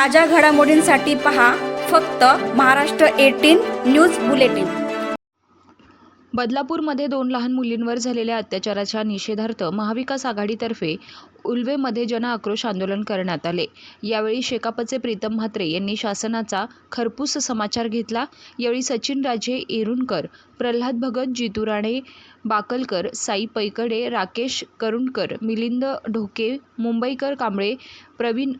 ताज्या घडामोडींसाठी पहा फक्त महाराष्ट्र एटीन न्यूज बुलेटिन. बदलापूरमध्ये दोन लहान मुलींवर झालेल्या अत्याचाराच्या निषेधार्थ महाविकास आघाडीतर्फे उल्वेमध्ये जनआक्रोश आंदोलन करण्यात आले. यावेळी शेकापचे प्रीतम म्हात्रे यांनी शासनाचा खरपूस समाचार घेतला. यावेळी सचिन राजे एरुणकर प्रल्हाद भगत जितू राणे बाकलकर साई पैकडे राकेश करुणकर मिलिंद ढोके मुंबईकर कांबळे प्रवीण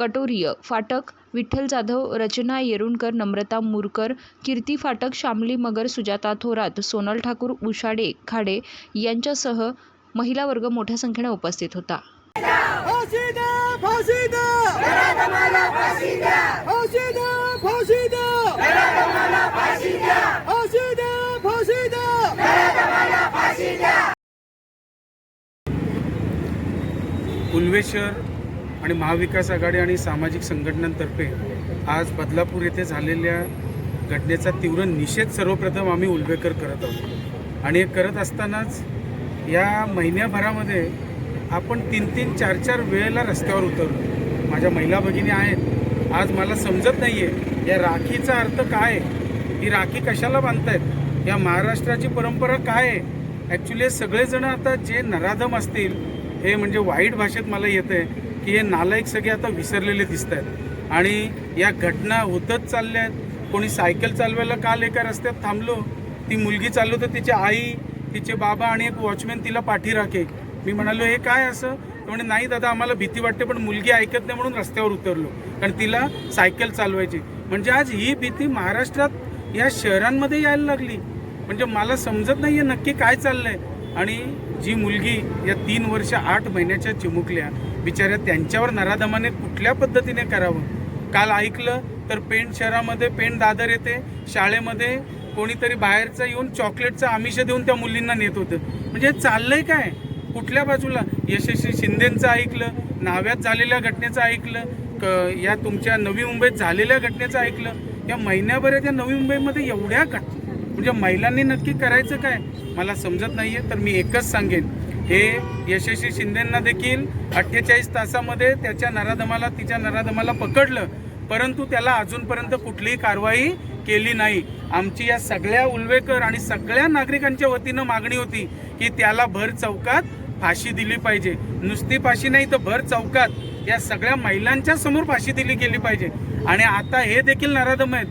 कटोरिय फाटक विठ्ठल जाधव रचना येरुणकर नम्रता मुरकर कीर्ती फाटक शामली मगर सुजाता थोरात सोनल ठाकूर उषाडे खाडे यांच्यासह महिला वर्ग मोठ्या संख्येने उपस्थित होता. उल्वेश्वर आणि महाविकास आघाडी आणि सामाजिक संघटनांतर्फे आज बदलापूर येथे झालेल्या घटनेचा तीव्र निषेध सर्वप्रथम आम्ही उल्वेकर करत आहोत. आणि हे करत असतानाच या महिन्याभरामध्ये आपण तीन तीन चार चार वेळेला रस्त्यावर उतरलो. माझ्या महिला भगिनी आहेत. आज मला समजत नाही आहे या राखीचा अर्थ काय? आहे ही राखी कशाला बांधतायत? या महाराष्ट्राची परंपरा काय आहे? ॲक्च्युली सगळेजण आता जे नराधम असतील हे म्हणजे वाईट भाषेत मला येतं आहे की हे नालायक सगळे आता विसरलेले दिसत आहेत आणि या घटना होतच चालल्या आहेत. कोणी सायकल चालवायला काल एका रस्त्यात थांबलो. ती मुलगी चालवतो तिची आई तिचे बाबा आणि एक वॉचमॅन तिला पाठी राखे मी म्हणालो हे काय असं? तर म्हणे नाही दादा आम्हाला भीती वाटते पण मुलगी ऐकत नाही म्हणून रस्त्यावर उतरलो. कारण तिला सायकल चालवायची. म्हणजे आज ही भीती महाराष्ट्रात या शहरांमध्ये यायला लागली. म्हणजे मला समजत नाही आहे नक्की काय चाललंय. आणि जी मुलगी या तीन वर्ष आठ महिन्याच्या चिमुकल्या बिचाऱ्या त्यांच्यावर नराधमाने कुठल्या पद्धतीने करावं? काल ऐकलं तर पेण शहरामध्ये पेण दादर येते शाळेमध्ये कोणीतरी बाहेरचं येऊन चॉकलेटचं आमिष देऊन त्या मुलींना नेत होतं. म्हणजे चाललंय काय? कुठल्या बाजूला? यशस्वी शिंदेचं ऐकलं नाव्यात झालेल्या घटनेचं ऐकलं क या तुमच्या नवी मुंबईत झालेल्या घटनेचं ऐकलं. या महिन्याभरात या नवी मुंबईमध्ये एवढ्या घट म्हणजे महिलांनी नक्की करायचं काय? मला समजत नाही आहे तर मी एकच सांगेन. हे यशस्वी शिंदेंना देखील अठ्ठेचाळीस तासामध्ये त्याच्या नराधमाला तिच्या नराधमाला पकडलं. परंतु त्याला अजूनपर्यंत कुठलीही कारवाई केली नाही. आमची या सगळ्या उल्वेकर आणि सगळ्या नागरिकांच्या वतीनं मागणी होती की त्याला भर चौकात फाशी दिली पाहिजे. नुसती फाशी नाही तर भर चौकात या सगळ्या महिलांच्या समोर फाशी दिली गेली पाहिजे. आणि आता हे देखील नराधम आहेत.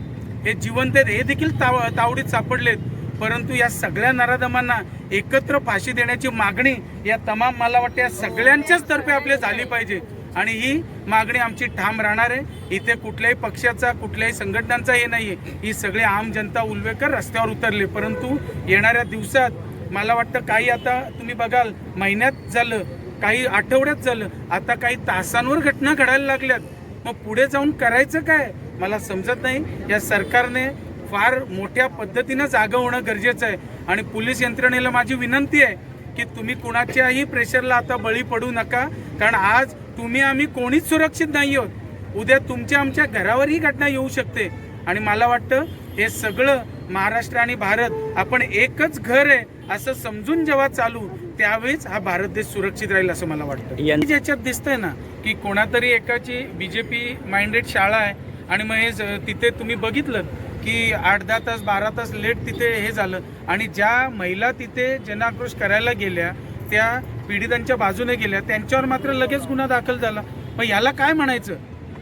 हे जिवंत आहेत. हे देखील ताव तावडीत सापडलेत. परंतु या सगळ्या नराधमांना एकत्र फाशी देण्याची मागणी या तमाम मला वाटतं या सगळ्यांच्याच तर्फे आपली झाली पाहिजे. आणि ही मागणी आमची ठाम राहणार आहे. इथे कुठल्याही पक्षाचा कुठल्याही संघटनांचा हे नाही आहे ही सगळी आम जनता उल्वेकर रस्त्यावर उतरले. परंतु येणाऱ्या दिवसात मला वाटतं काही आता तुम्ही बघाल महिन्यात झालं काही आठवड्यात झालं आता काही तासांवर घटना घडायला लागल्यात. मग पुढे जाऊन करायचं काय? मला समजत नाही. या सरकारने फार मोठ्या पद्धतीनं जागं होणं गरजेचं आहे. आणि पोलीस यंत्रणेला माझी विनंती आहे की तुम्ही कुणाच्याही प्रेशरला आता बळी पडू नका. कारण आज तुम्ही आम्ही कोणीच सुरक्षित नाही आहोत. उद्या तुमच्या आमच्या घरावर ही घटना येऊ शकते. आणि मला वाटतं हे सगळं महाराष्ट्र आणि भारत आपण एकच घर आहे असं समजून जेव्हा चालू त्यावेळेस हा भारत देश सुरक्षित राहील असं मला वाटतं. ज्याच्यात दिसतंय ना की कोणातरी एकाची बीजेपी माइंडेड शाळा आहे. आणि मग हे ज- तिथे तुम्ही बघितलं की आठ दहा तास बारा तास लेट तिथे हे झालं. आणि ज्या महिला तिथे जनाक्रोश करायला गेल्या त्या पीडितांच्या बाजूने गेल्या त्यांच्यावर मात्र लगेच गुन्हा दाखल झाला. मग याला काय म्हणायचं?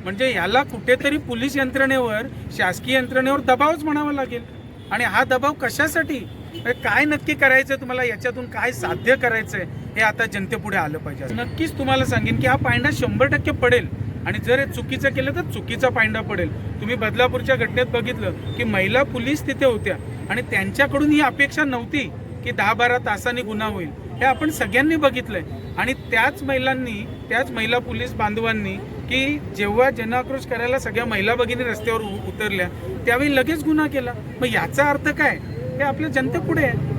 म्हणजे याला कुठेतरी पोलीस यंत्रणेवर शासकीय यंत्रणेवर दबावच म्हणावा लागेल. आणि हा दबाव कशासाठी? काय नक्की करायचं तुम्हाला? याच्यातून काय साध्य करायचंय? हे आता जनतेपुढे आलं पाहिजे. नक्कीच तुम्हाला सांगेन की हा पायंडा शंभर टक्के पडेल. आणि जर हे चुकीचं केलं तर चुकीचा पायंडा पडेल. तुम्ही बदलापूरच्या घटनेत बघितलं की महिला पोलीस तिथे होत्या. आणि त्यांच्याकडून ही अपेक्षा नव्हती की दहा बारा तासांनी गुन्हा होईल. हे आपण सगळ्यांनी बघितलंय. आणि त्याच महिलांनी त्याच महिला पोलीस बांधवांनी की जेव्हा जनआक्रोश करायला सगळ्या महिला भगिनी रस्त्यावर उ- उतरल्या त्यावेळी लगेच गुन्हा केला. मग याचा अर्थ काय? हे आपल्या जनतेपुढे आहे.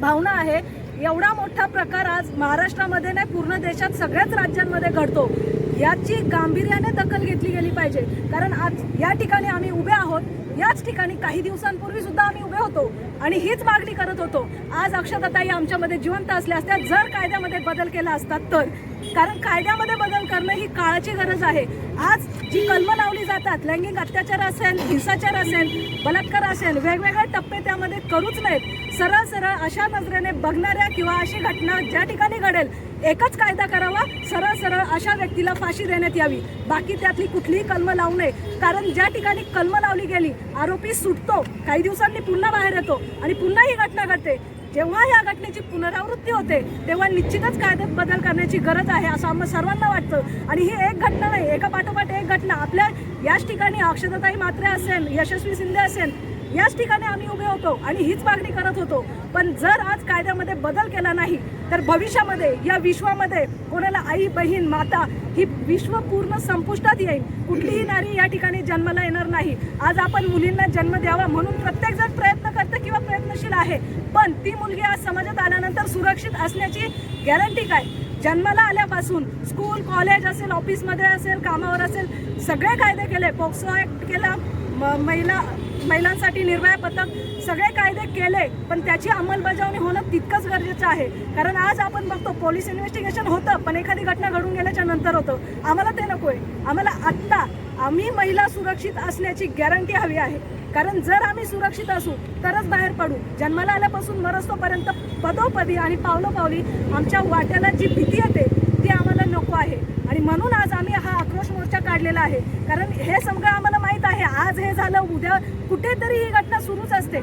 भावना आहे एवढा मोठा प्रकार आज महाराष्ट्रामध्ये नाही पूर्ण देशात सगळ्याच राज्यांमध्ये घडतो. याची गांभीर्याने दखल घेतली गेली पाहिजे. कारण आज या ठिकाणी आम्ही उभे आहोत. याच ठिकाणी काही दिवसांपूर्वी सुद्धा आम्ही उभे होतो. आणि हीच मागणी करत होतो. आज अक्षताताई आमच्यामध्ये जिवंत असल्या असत्या जर कायद्यामध्ये बदल केला असता तर. कारण कायद्यामध्ये बदल करणं ही काळाची गरज आहे. आज जी कलमं लावली जातात लैंगिक अत्याचार असेल हिंसाचार असेल बलात्कार असेल वेगवेगळे टप्पे त्यामध्ये करूच नाहीत. सरळ सरळ अशा नजरेने बघणाऱ्या किंवा अशी घटना ज्या ठिकाणी घडेल एकच कायदा करावा सरळ सरळ अशा व्यक्तीला फाशी देण्यात यावी. बाकी त्यातली कुठलीही कलम लावू नये. कारण ज्या ठिकाणी कलम लावली गेली आरोपी सुटतो काही दिवसांनी पुन्हा बाहेर येतो आणि पुन्हा ही घटना घडते. जेव्हा या घटनेची पुनरावृत्ती होते तेव्हा निश्चितच कायद्यात बदल करण्याची गरज आहे असं आम्हाला सर्वांना वाटतं. आणि ही एक घटना नाही एका पाठोपाठ एक घटना. आपल्या याच ठिकाणी अक्षताताई मात्रे असेल यशस्वी शिंदे असेल याच ठिकाणी आम्ही उभे होतो आणि हीच मागणी करत होतो. पण जर आज कायद्यामध्ये बदल केला नाही तर भविष्यामध्ये या विश्वामध्ये कोणाला आई बहीण माता ही विश्व पूर्ण संपुष्टात येईल. कुठलीही नारी या ठिकाणी जन्माला येणार नाही. आज आपण मुलींना जन्म द्यावा म्हणून प्रत्येकजण प्रयत्न किंवा प्रयत्नशील आहे. पण ती मुलगी आज समाजात आल्यानंतर सुरक्षित असण्याची गॅरंटी काय? जन्माला आल्यापासून स्कूल कॉलेज असेल ऑफिसमध्ये असेल कामावर असेल सगळे कायदे केले. पोक्सो ॲक्ट केला म- महिला महिलांसाठी निर्भया पथक सगळे कायदे केले. पण त्याची अंमलबजावणी होणं तितकंच गरजेचं आहे. कारण आज आपण बघतो पोलीस इन्व्हेस्टिगेशन होतं पण एखादी घटना घडून गेल्याच्यानंतर होतं. आम्हाला ते नको आहे आम्हाला आत्ता आम्ही महिला सुरक्षित असण्याची गॅरंटी हवी आहे. कारण जर आम्ही सुरक्षित असू तरच बाहेर पडू. जन्माला आल्यापासून मरस्तोपर्यंत पदोपदी आणि पावलोपावली आमच्या वाट्याला जी भीती येते ती आम्हाला नको आहे. आणि म्हणून आज आम्ही हा आक्रोश मोर्चा काढलेला आहे. कारण हे सगळं आम्हाला माहीत आहे. आज हे झालं उद्या कुठेतरी ही घटना सुरूच असते.